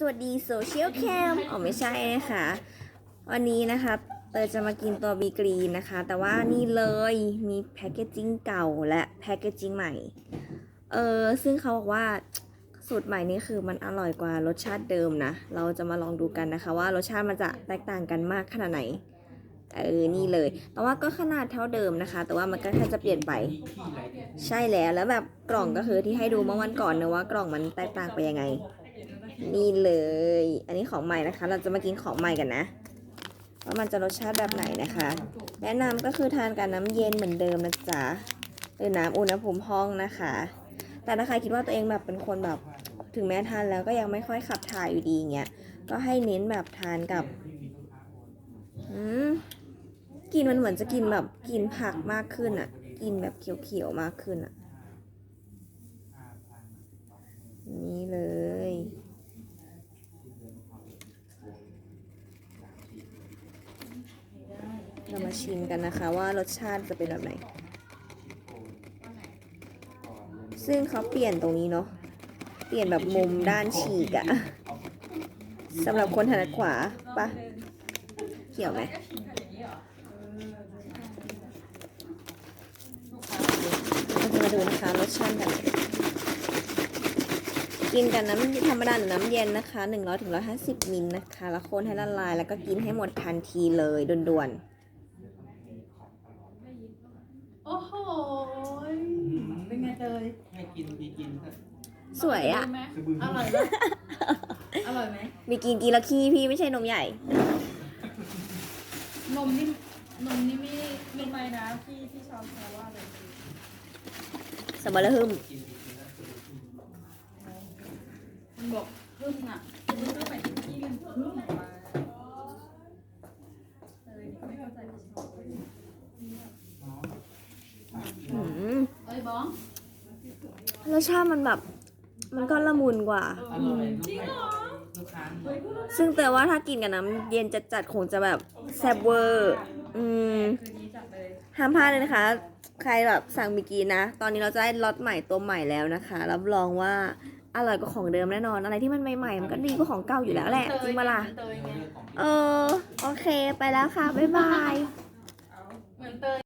สวัสดีโซเชียลแคมอ๋อไม่ใช่นะคะ วันนี้นะคะเตยจะมากินตัวบีกรีนนะคะ แต่ว่านี่เลยมีแพคเกจจิ้งเก่าและแพคเกจจิ้งใหม่ เออซึ่งเขาบอกว่าสูตรใหม่นี่คือมันอร่อยกว่ารสชาติเดิมนะ เราจะมาลองดูกันนะคะว่ารสชาติมันจะแตกต่างกันมากขนาดไหน เออ นี่เลย แต่ว่าก็ขนาดเท่าเดิมนะคะ แต่ว่ามันก็แค่จะเปลี่ยนไป ใช่แล้ว แล้วแบบกล่องก็คือที่ให้ดูเมื่อวันก่อนนะว่ากล่องมันแตกต่างไปยังไง นี่เลย อันนี้ของใหม่นะคะ เราจะมากินของใหม่กันนะว่ามันจะรสชาติแบบไหนนะคะ แนะนำก็คือทานกับน้ำเย็นเหมือนเดิมนะจ๊ะหรือน้ำอุณหภูมิห้องนะคะ แต่ถ้าใครคิดว่าตัวเองแบบเป็นคนแบบถึงแม้ทานแล้วก็ยังไม่ค่อยขับถ่ายอยู่ดีเงี้ยก็ให้เน้นแบบทานกับอืมกินมันเหมือนจะกินแบบกินผักมากขึ้นอะ่ะ กินแบบเขียวๆมากขึ้นอะ่ะ นี่เลย เรามาชิมกันนะคะว่ารสชาติจะเป็นแบบไหน ซึ่งเขาเปลี่ยนตรงนี้เนาะ เปลี่ยนแบบมุมด้านฉีกอะสำหรับคนถนัดขวาปะเกี่ยวไหมเราจะมาดูนะคะรสชาติแบบไหนกินกันน้ำธรรมดาหรือน้ำเย็นนะคะ 100ถึง150มิลนะคะ แล้วคนให้ละลาย แล้วก็กินให้หมดทันทีเลยด่วนๆ โอ้โหยเป็นไงเตยให้กินดีกินเถอะสวยอะไหมอร่อยไหมอร่อยไหมมีกินกีละขี้พี่ไม่ใช่นมใหญ่ นมนี่นมนี่ไม่ไม่ไปนะพี่พี่ชอบแซวว่าเลยสมรหึมกินดีกินแล้วคือมันบอกพึ่งอะพึ่งไม่ไปที่พี่มันพึ่งมาเตยไม่เข้าใจพี่ชอบ น้อง อืม เอ้ยบ้อง รสชาติมันแบบ มันก็ละมุนกว่า อร่อยจริงเหรอลูกค้าซึ่งแต่ว่าถ้ากินกับน้ำเย็นจัดๆคงจะแบบแซ่บเวอร์อืมคืนนี้จัดเลยห้ามพลาดเลยนะคะ ใครแบบสั่งมิกีนะ ตอนนี้เราจะได้ล็อตใหม่ตัวใหม่แล้วนะคะ รับรองว่าอร่อยกว่าของเดิมแน่นอน อะไรที่มันใหม่ๆ มันก็ดีกว่าของเก่าอยู่แล้วแหละ จริงปะล่ะ เตยไงเออ โอเค ไปแล้วค่ะ บ๊ายบาย เหมือนเตย